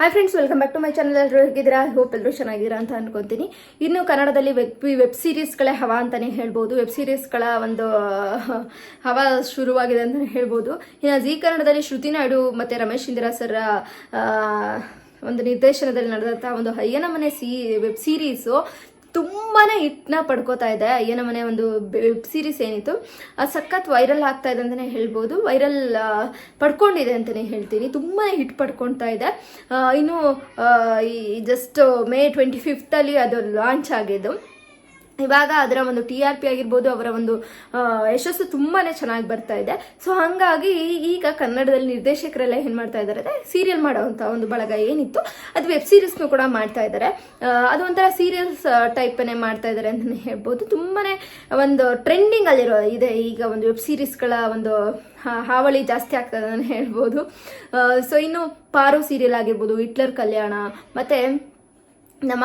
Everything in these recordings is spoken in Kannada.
Hi friends welcome back to my channel ಎಲ್ಲರೂ ಹೇಗಿದ್ದೀರಾ? ಹೋಪ್ ಎಲ್ಲರೂ ಚೆನ್ನಾಗಿದ್ದೀರಾ ಅಂತ ಅನ್ಕೊಂತೀನಿ. ಇನ್ನು ಕನ್ನಡದಲ್ಲಿ ವೆಬ್ ವೆಬ್ ಸೀರೀಸ್ಗಳೇ ಹವಾ ಅಂತಲೇ ಹೇಳ್ಬೋದು. ವೆಬ್ ಸೀರೀಸ್ಗಳ ಒಂದು, ಹವಾ ಶುರುವಾಗಿದೆ ಅಂತಲೇ ಹೇಳ್ಬೋದು. ಇನ್ನು ಜೀ ಕನ್ನಡದಲ್ಲಿ ಶ್ರುತಿ ನಾಯ್ಡು ಮತ್ತು ರಮೇಶ್ ಇಂದಿರಾ ಸರ್ ಒಂದು ನಿರ್ದೇಶನದಲ್ಲಿ ನಡೆದಂಥ ಒಂದು ಅಯ್ಯನ ಮನೆ ಸಿ ವೆಬ್ ಸೀರೀಸು ತುಂಬಾನೇ ಹಿಟ್ನ ಪಡ್ಕೋತಾ ಇದೆ. ಏನೋ ಮನೆ ಒಂದು ವೆಬ್ ಸೀರೀಸ್ ಏನಿತ್ತು. ಅದು ಸಖತ್ ವೈರಲ್ ಆಗ್ತಾ ಇದೆ ಅಂತಲೇ ಹೇಳ್ಬೋದು. ವೈರಲ್ ಪಡ್ಕೊಂಡಿದೆ ಅಂತಲೇ ಹೇಳ್ತೀನಿ. ತುಂಬಾ ಹಿಟ್ ಪಡ್ಕೊಳ್ತಾ ಇದೆ. ಇನ್ನು ಈ ಜಸ್ಟ್ ಮೇ ಟ್ವೆಂಟಿ ಫಿಫ್ತಲ್ಲಿ ಅದು ಲಾಂಚ್ ಆಗಿದ್ದು. ಇವಾಗ ಅದರ ಒಂದು ಟಿ ಆರ್ ಪಿ ಆಗಿರ್ಬೋದು ಅವರ ಒಂದು ಯಶಸ್ಸು ತುಂಬಾನೇ ಚೆನ್ನಾಗಿ ಬರ್ತಾ ಇದೆ. ಸೊ ಹಾಗಾಗಿ ಈಗ ಕನ್ನಡದಲ್ಲಿ ನಿರ್ದೇಶಕರೆಲ್ಲ ಏನ್ ಮಾಡ್ತಾ ಇದ್ದಾರೆ ಅಂದ್ರೆ ಸೀರಿಯಲ್ ಮಾಡೋವಂಥ ಒಂದು ಬಳಗ ಏನಿತ್ತು, ಅದು ವೆಬ್ ಸೀರೀಸ್ನು ಕೂಡ ಮಾಡ್ತಾ ಇದ್ದಾರೆ ಅದೊಂಥರ ಸೀರಿಯಲ್ಸ್ ಟೈಪನ್ನೇ ಮಾಡ್ತಾ ಇದ್ದಾರೆ ಅಂತಲೇ ಹೇಳ್ಬೋದು. ತುಂಬಾನೇ ಒಂದು ಟ್ರೆಂಡಿಂಗ್ ಅಲ್ಲಿರೋ ಇದೆ ಈಗ ಒಂದು ವೆಬ್ ಸೀರೀಸ್ಗಳ ಒಂದು ಹಾವಳಿ ಜಾಸ್ತಿ ಆಗ್ತದೆ ಅಂತ ಹೇಳ್ಬೋದು. ಸೊ ಇನ್ನು ಪಾರು ಸೀರಿಯಲ್ ಆಗಿರ್ಬೋದು, ಹಿಟ್ಲರ್ ಕಲ್ಯಾಣ, ಮತ್ತೆ ನಮ್ಮ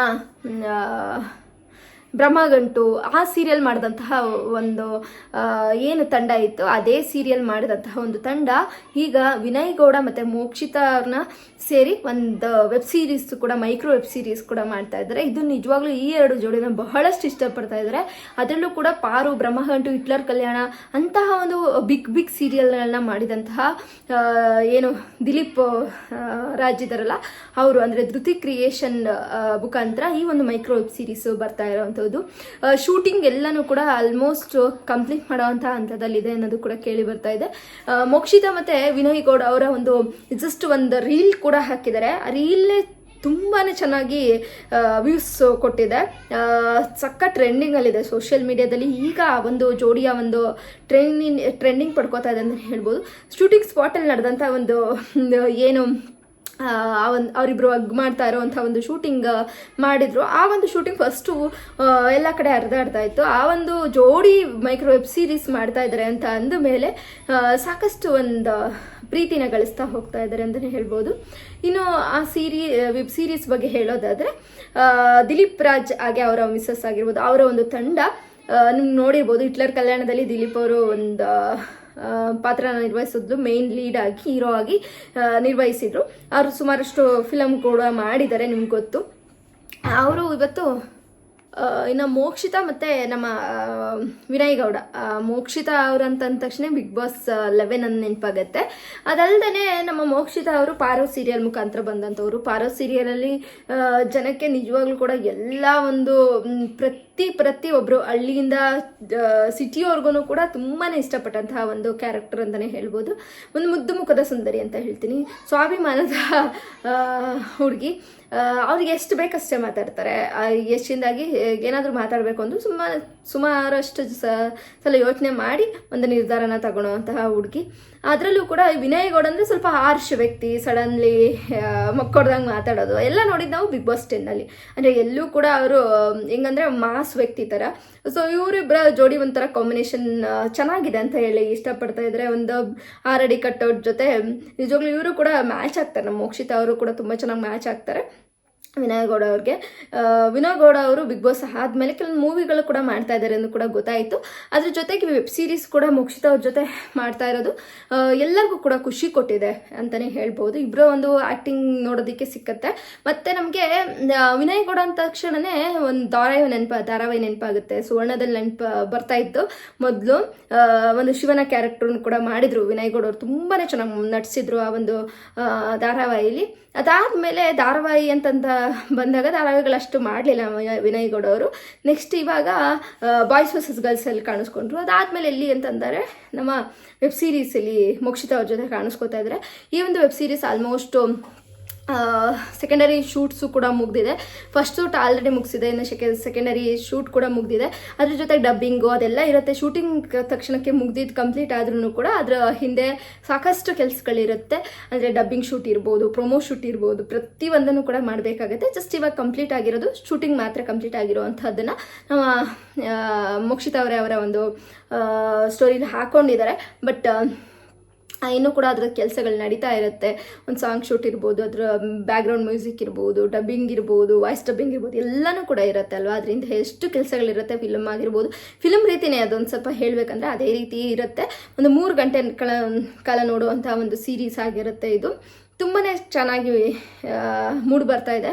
ಬ್ರಹ್ಮಗಂಟು ಆ ಸೀರಿಯಲ್ ಮಾಡಿದಂತಹ ಒಂದು ಏನು ತಂಡ ಇತ್ತು, ಅದೇ ಸೀರಿಯಲ್ ಮಾಡಿದಂತಹ ಒಂದು ತಂಡ. ಈಗ ವಿನಯ್ ಗೌಡ ಮತ್ತು ಮೋಕ್ಷಿತಾ ಅವ್ರನ್ನ ಸೇರಿ ಒಂದು ವೆಬ್ ಸೀರೀಸ್ ಕೂಡ ಮೈಕ್ರೋ ವೆಬ್ ಸೀರೀಸ್ ಕೂಡ ಮಾಡ್ತಾ ಇದ್ದಾರೆ. ಇದು ನಿಜವಾಗ್ಲೂ ಈ ಎರಡು ಜೋಡಿನ ಬಹಳಷ್ಟು ಇಷ್ಟಪಡ್ತಾ ಇದ್ದಾರೆ. ಅದರಲ್ಲೂ ಕೂಡ ಪಾರು ಬ್ರಹ್ಮಗಂಟು ಹಿಟ್ಲರ್ ಕಲ್ಯಾಣ ಅಂತಹ ಒಂದು ಬಿಗ್ ಬಿಗ್ ಸೀರಿಯಲ್ಗಳನ್ನ ಮಾಡಿದಂತಹ ಏನು ದಿಲೀಪ್ ರಾಜ್ ಅವರು ಅಂದರೆ ಧೃತಿ ಕ್ರಿಯೇಷನ್ ಮುಖಾಂತರ ಈ ಒಂದು ಮೈಕ್ರೋ ವೆಬ್ ಸೀರೀಸ್ ಬರ್ತಾ ಇರೋವಂಥದ್ದು ಶೂಟಿಂಗ್ ಎಲ್ಲನೂ ಕೂಡ ಆಲ್ಮೋಸ್ಟ್ ಕಂಪ್ಲೀಟ್ ಮಾಡೋವಂಥ ಹಂತದಲ್ಲಿದೆ ಅನ್ನೋದು ಕೂಡ ಕೇಳಿ ಬರ್ತಾ ಇದೆ. ಮೋಕ್ಷಿತಾ ಮತ್ತೆ ವಿನಯ್ ಗೌಡ ಅವರ ಒಂದು ಜಸ್ಟ್ ಒಂದು ರೀಲ್ ಕೂಡ ಹಾಕಿದ್ದಾರೆ. ಆ ರೀಲೇ ತುಂಬಾ ಚೆನ್ನಾಗಿ ವ್ಯೂಸ್ ಕೊಟ್ಟಿದೆ. ಸಕ್ಕ ಟ್ರೆಂಡಿಂಗ್ ಅಲ್ಲಿದೆ ಸೋಷಿಯಲ್ ಮೀಡಿಯಾದಲ್ಲಿ ಈಗ ಒಂದು ಜೋಡಿಯ ಒಂದು ಟ್ರೆಂಡಿಂಗ್ ಟ್ರೆಂಡಿಂಗ್ ಪಡ್ಕೋತಾ ಇದೆ ಅಂತ ಹೇಳ್ಬೋದು. ಶೂಟಿಂಗ್ ಸ್ಪಾಟಲ್ಲಿ ನಡೆದಂಥ ಒಂದು ಏನು ಆ ಒಂದು ಅವರಿಬ್ರು ಅಗ್ ಮಾಡ್ತಾ ಇರೋವಂಥ ಒಂದು ಶೂಟಿಂಗ್ ಮಾಡಿದ್ರು. ಆ ಒಂದು ಶೂಟಿಂಗ್ ಫಸ್ಟು ಎಲ್ಲ ಕಡೆ ಹರಿದಾಡ್ತಾ ಇತ್ತು ಆ ಒಂದು ಜೋಡಿ ಮೈಕ್ರೋ ವೆಬ್ ಸೀರೀಸ್ ಮಾಡ್ತಾ ಇದ್ದಾರೆ ಅಂತ ಅಂದ ಮೇಲೆ ಸಾಕಷ್ಟು ಒಂದು ಪ್ರೀತಿನ ಗಳಿಸ್ತಾ ಹೋಗ್ತಾ ಇದ್ದಾರೆ ಅಂತಲೇ ಹೇಳ್ಬೋದು. ಇನ್ನು ಆ ಸೀರಿ ವೆಬ್ ಸೀರೀಸ್ ಬಗ್ಗೆ ಹೇಳೋದಾದರೆ ದಿಲೀಪ್ ರಾಜ್ ಹಾಗೆ ಅವರ ಮಿಸ್ಸಸ್ ಆಗಿರ್ಬೋದು. ಅವರ ಒಂದು ತಂಡ ನಿಮ್ಗೆ ನೋಡಿರ್ಬೋದು. ಹಿಟ್ಲರ್ ಕಲ್ಯಾಣದಲ್ಲಿ ದಿಲೀಪ್ ಅವರು ಒಂದು ಪಾತ್ರನ ನಿರ್ವಹಿಸಿದ್ಲು ಮೇನ್ ಲೀಡ್ ಆಗಿ ಹೀರೋ ಆಗಿ ನಿರ್ವಹಿಸಿದ್ರು. ಅವರು ಸುಮಾರಷ್ಟು ಫಿಲಮ್ ಕೂಡ ಮಾಡಿದ್ದಾರೆ, ನಿಮ್ಗೆ ಗೊತ್ತು. ಅವರು ಇವತ್ತು ಇನ್ನು ಮೋಕ್ಷಿತಾ ಮತ್ತು ನಮ್ಮ ವಿನಯ್ ಗೌಡ. ಮೋಕ್ಷಿತ ಅವರು ಅಂತ ಅಂದ ತಕ್ಷಣ ಬಿಗ್ ಬಾಸ್ ಲೆವೆನ್ ಅನ್ನು ನೆನಪಾಗತ್ತೆ. ಅದಲ್ಲದೆ ನಮ್ಮ ಮೋಕ್ಷಿತಾ ಅವರು ಪಾರೋ ಸೀರಿಯಲ್ ಮುಖಾಂತರ ಬಂದಂಥವ್ರು ಪಾರೋ ಸೀರಿಯಲಲ್ಲಿ ಜನಕ್ಕೆ ನಿಜವಾಗ್ಲೂ ಕೂಡ ಎಲ್ಲ ಒಂದು ಪ್ರತಿ ಪ್ರತಿ ಪ್ರತಿಯೊಬ್ಬರು ಹಳ್ಳಿಯಿಂದ ಸಿಟಿಯವ್ರಿಗೂ ಕೂಡ ತುಂಬಾ ಇಷ್ಟಪಟ್ಟಂತಹ ಒಂದು ಕ್ಯಾರೆಕ್ಟರ್ ಅಂತಲೇ ಹೇಳ್ಬೋದು. ಒಂದು ಮುದ್ದು ಮುಖದ ಸುಂದರಿ ಅಂತ ಹೇಳ್ತೀನಿ. ಸ್ವಾಭಿಮಾನದ ಹುಡುಗಿ. ಅವ್ರಿಗೆ ಎಷ್ಟು ಬೇಕಷ್ಟೇ ಮಾತಾಡ್ತಾರೆ. ಎಷ್ಟಿಂದಾಗಿ ಏನಾದರೂ ಮಾತಾಡಬೇಕು ಅಂದರೂ ಸುಮಾರು, ಸುಮಾರಷ್ಟು ಸ- ಸಲ ಯೋಚನೆ ಮಾಡಿ ಒಂದು ನಿರ್ಧಾರನ ತಗೊಳ್ಳುವಂತಹ ಹುಡುಗಿ. ಅದರಲ್ಲೂ ಕೂಡ ವಿನಯ್ ಗೌಡ ಅಂದರೆ ಸ್ವಲ್ಪ ಹಾರ್ಷ್ ವ್ಯಕ್ತಿ ಸಡನ್ಲಿ ಮಕ್ಕೊಡ್ದಂಗೆ ಮಾತಾಡೋದು. ಎಲ್ಲ ನೋಡಿದ್ದು ನಾವು ಬಿಗ್ ಬಾಸ್ ಟೆನ್ನಲ್ಲಿ ಅಂದರೆ ಎಲ್ಲೂ ಕೂಡ ಅವರು ಹೆಂಗಂದ್ರೆ ಮಾಸ್ ವ್ಯಕ್ತಿ ಥರ ಸೊ ಇವರಿಬ್ಬರ ಜೋಡಿ ಒಂಥರ ಕಾಂಬಿನೇಷನ್ ಚೆನ್ನಾಗಿದೆ ಅಂತ ಹೇಳಿ ಇಷ್ಟಪಡ್ತಾ ಇದ್ದಾರೆ ಒಂದು ಆರಡಿ ಕಟ್ಟೋರ್ ಜೊತೆ, ನಿಜವಾಗ್ಲೂ ಇವರು ಕೂಡ ಮ್ಯಾಚ್ ಆಗ್ತಾರೆ. ನಮ್ಮ ಮೋಕ್ಷಿತಾ ಅವರು ಕೂಡ ತುಂಬ ಚೆನ್ನಾಗಿ ಮ್ಯಾಚ್ ಆಗ್ತಾರೆ. ವಿನಯ್ ಗೌಡ ಅವ್ರಿಗೆ. ವಿನಯ್ ಗೌಡ ಅವರು ಬಿಗ್ ಬಾಸ್ ಆದಮೇಲೆ ಕೆಲವೊಂದು ಮೂವಿಗಳು ಕೂಡ ಮಾಡ್ತಾ ಇದ್ದಾರೆ ಎಂದು ಕೂಡ ಗೊತ್ತಾಯಿತು. ಅದ್ರ ಜೊತೆಗೆ ವೆಬ್ ಸೀರೀಸ್ ಕೂಡ ಮುಕ್ಷಿತ ಅವ್ರ ಜೊತೆ ಮಾಡ್ತಾ ಇರೋದು. ಎಲ್ಲರಿಗೂ ಕೂಡ ಖುಷಿ ಕೊಟ್ಟಿದೆ ಅಂತಲೇ ಹೇಳ್ಬೋದು. ಇಬ್ಬರ ಒಂದು ಆ್ಯಕ್ಟಿಂಗ್ ನೋಡೋದಕ್ಕೆ ಸಿಕ್ಕತ್ತೆ. ಮತ್ತು ನಮಗೆ ವಿನಯ್ ಗೌಡ ಅಂದ ತಕ್ಷಣವೇ ಒಂದು ಧಾರಾವಾಹಿ ನೆನಪ, ಧಾರಾವಾಹಿ ನೆನಪಾಗುತ್ತೆ. ಸುವರ್ಣದಲ್ಲಿ ನೆನಪ ಬರ್ತಾ ಇತ್ತು ಮೊದಲು. ಒಂದು ಶಿವನ ಕ್ಯಾರೆಕ್ಟರ್ನ ಕೂಡ ಮಾಡಿದರು ವಿನಯ್ ಗೌಡ ಅವರು. ತುಂಬಾ ಚೆನ್ನಾಗಿ ನಟಿಸಿದ್ರು ಆ ಒಂದು ಧಾರಾವಾಹಿಲಿ. ಅದಾದಮೇಲೆ ಧಾರಾವಾಹಿ ಅಂತಂದ ಬಂದಾಗ ಧಾರಾವಾಹಿಗಳಷ್ಟು ಮಾಡಲಿಲ್ಲ ವಿನಯ್ ಗೌಡ ಅವರು. ನೆಕ್ಸ್ಟ್ ಇವಾಗ ಬಾಯ್ಸ್ ವರ್ಸಸ್ ಗರ್ಲ್ಸಲ್ಲಿ ಕಾಣಿಸ್ಕೊಂಡ್ರು. ಅದಾದಮೇಲೆ ಎಲ್ಲಿ ಅಂತಂದರೆ ನಮ್ಮ ವೆಬ್ ಸೀರೀಸಲ್ಲಿ ಮೋಕ್ಷಿತ ಅವ್ರ ಜೊತೆ ಕಾಣಿಸ್ಕೊತಾ ಇದ್ದಾರೆ. ಈ ಒಂದು web series almost secondary shoots ಕೂಡ ಮುಗ್ದಿದೆ. ಫಸ್ಟ್ ಶೂಟ್ ಆಲ್ರೆಡಿ ಮುಗಿಸಿದೆ, ಇನ್ನು ಸೆಕೆ ಸೆಕೆಂಡರಿ ಶೂಟ್ ಕೂಡ ಮುಗ್ದಿದೆ. ಅದ್ರ ಜೊತೆ ಡಬ್ಬಿಂಗು ಅದೆಲ್ಲ ಇರುತ್ತೆ. ಶೂಟಿಂಗ್ ತಕ್ಷಣಕ್ಕೆ ಮುಗ್ದಿದ್ದು ಕಂಪ್ಲೀಟ್ ಆದ್ರೂ ಕೂಡ ಅದರ ಹಿಂದೆ ಸಾಕಷ್ಟು ಕೆಲಸಗಳಿರುತ್ತೆ. ಅಂದರೆ ಡಬ್ಬಿಂಗ್ ಶೂಟ್ ಇರ್ಬೋದು ಪ್ರೊಮೋ ಶೂಟ್ ಇರ್ಬೋದು, ಪ್ರತಿಯೊಂದನ್ನು ಕೂಡ ಮಾಡಬೇಕಾಗುತ್ತೆ. ಜಸ್ಟ್ ಇವಾಗ ಕಂಪ್ಲೀಟ್ ಆಗಿರೋದು ಶೂಟಿಂಗ್ ಮಾತ್ರ ಕಂಪ್ಲೀಟ್ ಆಗಿರೋವಂಥದ್ದನ್ನು ನಮ್ಮ ಮೋಕ್ಷಿತ ಅವರೇ ಅವರ ಒಂದು ಸ್ಟೋರಿಲಿ ಹಾಕ್ಕೊಂಡಿದ್ದಾರೆ ಬಟ್ ಇನ್ನೂ ಕೂಡ ಅದರ ಕೆಲಸಗಳು ನಡೀತಾ ಇರುತ್ತೆ. ಒಂದು ಸಾಂಗ್ ಶೂಟ್ ಇರ್ಬೋದು, ಅದರ ಬ್ಯಾಕ್ಗ್ರೌಂಡ್ ಮ್ಯೂಸಿಕ್ ಇರ್ಬೋದು ಡಬ್ಬಿಂಗ್ ಇರ್ಬೋದು ವಾಯ್ಸ್ ಡಬ್ಬಿಂಗ್ ಇರ್ಬೋದು, ಎಲ್ಲನೂ ಕೂಡ ಇರುತ್ತೆ ಅಲ್ವಾ? ಅದರಿಂದ ಎಷ್ಟು ಕೆಲಸಗಳಿರುತ್ತೆ ಫಿಲಮ್ ಆಗಿರ್ಬೋದು. ಫಿಲಮ್ ರೀತಿನೇ ಅದೊಂದು ಸ್ವಲ್ಪ ಹೇಳಬೇಕಂದ್ರೆ ಅದೇ ರೀತಿ ಇರುತ್ತೆ. ಒಂದು ಮೂರು ಗಂಟೆ ಕಳ, ಕಾಲ ನೋಡುವಂಥ ಒಂದು ಸೀರೀಸ್ ಆಗಿರುತ್ತೆ ಇದು. ತುಂಬಾ ಚೆನ್ನಾಗಿ ಮೂಡ್ ಬರ್ತಾ ಇದೆ.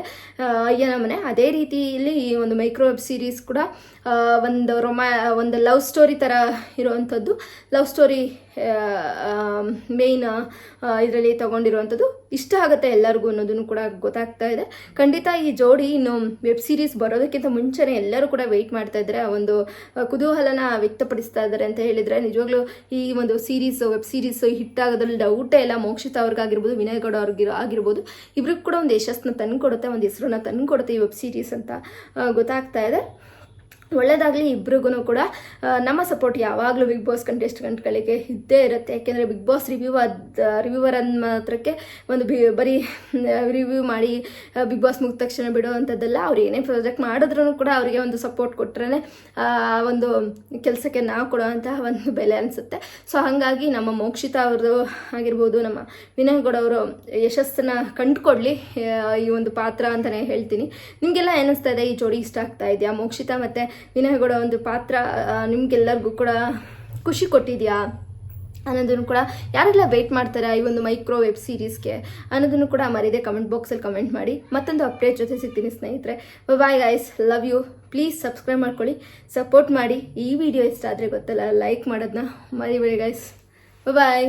ಅಯ್ಯನ ಮನೆ. ಅದೇ ರೀತಿಯಲ್ಲಿ ಈ ಒಂದು ಮೈಕ್ರೋ ವೆಬ್ ಸೀರೀಸ್ ಕೂಡ ಒಂದು ರೊಮ್ಯಾ ಒಂದು ಲವ್ ಸ್ಟೋರಿ ಥರ ಇರುವಂಥದ್ದು. ಲವ್ ಸ್ಟೋರಿ ಮೇಯ್ನ್ ಇದರಲ್ಲಿ ತಗೊಂಡಿರುವಂಥದ್ದು ಇಷ್ಟ ಆಗುತ್ತೆ ಎಲ್ಲರಿಗೂ ಅನ್ನೋದನ್ನು ಕೂಡ ಗೊತ್ತಾಗ್ತಾ ಇದೆ. ಖಂಡಿತ ಈ ಜೋಡಿ ಇನ್ನು ವೆಬ್ ಸೀರೀಸ್ ಬರೋದಕ್ಕಿಂತ ಮುಂಚೆನೇ ಎಲ್ಲರೂ ಕೂಡ ವೆಯ್ಟ್ ಮಾಡ್ತಾ ಇದ್ದಾರೆ ಆ ಒಂದು ಕುತೂಹಲನ ವ್ಯಕ್ತಪಡಿಸ್ತಾ ಇದ್ದಾರೆ ಅಂತ ಹೇಳಿದರೆ ನಿಜವಾಗ್ಲೂ ಈ ಒಂದು ಸೀರೀಸ್ ವೆಬ್ ಸೀರೀಸ್ ಹಿಟ್ ಆಗೋದ್ರಲ್ಲಿ ಡೌಟೇ ಇಲ್ಲ ಮೋಕ್ಷಿತ ಅವ್ರಿಗಾಗಿರ್ಬೋದು, ವಿನಯ್ ಗೌಡ ಅವ್ರಿಗಿರೋ ಆಗಿರ್ಬೋದು, ಇಬ್ರಿಗೂ ಕೂಡ ಒಂದು ಯಶಸ್ಸನ್ನ ತಂದು ಕೊಡುತ್ತೆ ಒಂದು ಹೆಸರನ್ನ ತಂದು ಕೊಡುತ್ತೆ ಈ ವೆಬ್ ಸೀರೀಸ್ ಅಂತ ಗೊತ್ತಾಗ್ತಾ ಇದೆ. ಒಳ್ಳೆಯದಾಗಲಿ ಇಬ್ರಿಗೂ ಕೂಡ ನಮ್ಮ ಸಪೋರ್ಟ್ ಯಾವಾಗಲೂ ಬಿಗ್ ಬಾಸ್ ಕಂಟೆಸ್ಟೆಂಟ್ಗಳಿಗೆ ಇದ್ದೇ ಇರುತ್ತೆ. ಯಾಕೆಂದರೆ ಬಿಗ್ ಬಾಸ್ ರಿವ್ಯೂ ಅದು ರಿವ್ಯೂವರ್ ಅಂದ ಮಾತ್ರಕ್ಕೆ ಒಂದು ಬಿ, ಬರೀ ರಿವ್ಯೂ ಮಾಡಿ ಬಿಗ್ ಬಾಸ್ ಮುಗಿದ ತಕ್ಷಣ ಬಿಡುವಂಥದ್ದೆಲ್ಲ ಅವ್ರು ಏನೇ ಪ್ರಾಜೆಕ್ಟ್ ಮಾಡಿದ್ರೂ ಕೂಡ ಅವರಿಗೆ ಒಂದು ಸಪೋರ್ಟ್ ಕೊಟ್ಟರೆ ಒಂದು ಕೆಲಸಕ್ಕೆ ನಾವು ಕೊಡುವಂತಹ ಒಂದು ಬೆಲೆ ಅನಿಸುತ್ತೆ. ಸೊ ಹಾಗಾಗಿ ನಮ್ಮ ಮೋಕ್ಷಿತ ಅವ್ರದ್ದು ಆಗಿರ್ಬೋದು, ನಮ್ಮ ವಿನಯ್ ಗೌಡ ಅವರು ಯಶಸ್ಸನ್ನ ಕಂಡುಕೊಡ್ಲಿ ಈ ಒಂದು ಪಾತ್ರ ಅಂತಲೇ ಹೇಳ್ತೀನಿ. ನಿಮಗೆಲ್ಲ ಏನಿಸ್ತಾ ಇದೆ? ಈ ಜೋಡಿ ಇಷ್ಟ ಆಗ್ತಾ ಇದೆಯಾ ಮೋಕ್ಷಿತ ಮತ್ತು ವಿನಯ್ ಗೌಡ ಒಂದು ಪಾತ್ರ ನಿಮಗೆಲ್ಲರಿಗೂ ಕೂಡ ಖುಷಿ ಕೊಟ್ಟಿದ್ಯಾ? ಅನ್ನೋದನ್ನು ಕೂಡ ಯಾರೆಲ್ಲ ವೆಯ್ಟ್ ಮಾಡ್ತಾರೆ ಈ ಒಂದು ಮೈಕ್ರೋ ವೆಬ್ ಸೀರೀಸ್ಗೆ ಅನ್ನೋದನ್ನು ಕೂಡ ಮರಿದೆ ಕಮೆಂಟ್ ಬಾಕ್ಸಲ್ಲಿ ಕಮೆಂಟ್ ಮಾಡಿ. ಮತ್ತೊಂದು ಅಪ್ಡೇಟ್ ಜೊತೆ ಸಿಗ್ತೀನಿ ಸ್ನೇಹಿತರೆ. Bye guys love you please subscribe ಮಾಡ್ಕೊಳ್ಳಿ. ಸಪೋರ್ಟ್ ಮಾಡಿ. ಈ ವಿಡಿಯೋ ಇಷ್ಟ ಆದರೆ ಗೊತ್ತಲ್ಲ ಲೈಕ್ ಮಾಡೋದನ್ನ ಮರಿಬೇಡಿ ಗೈಸ್ ಬಾಯ್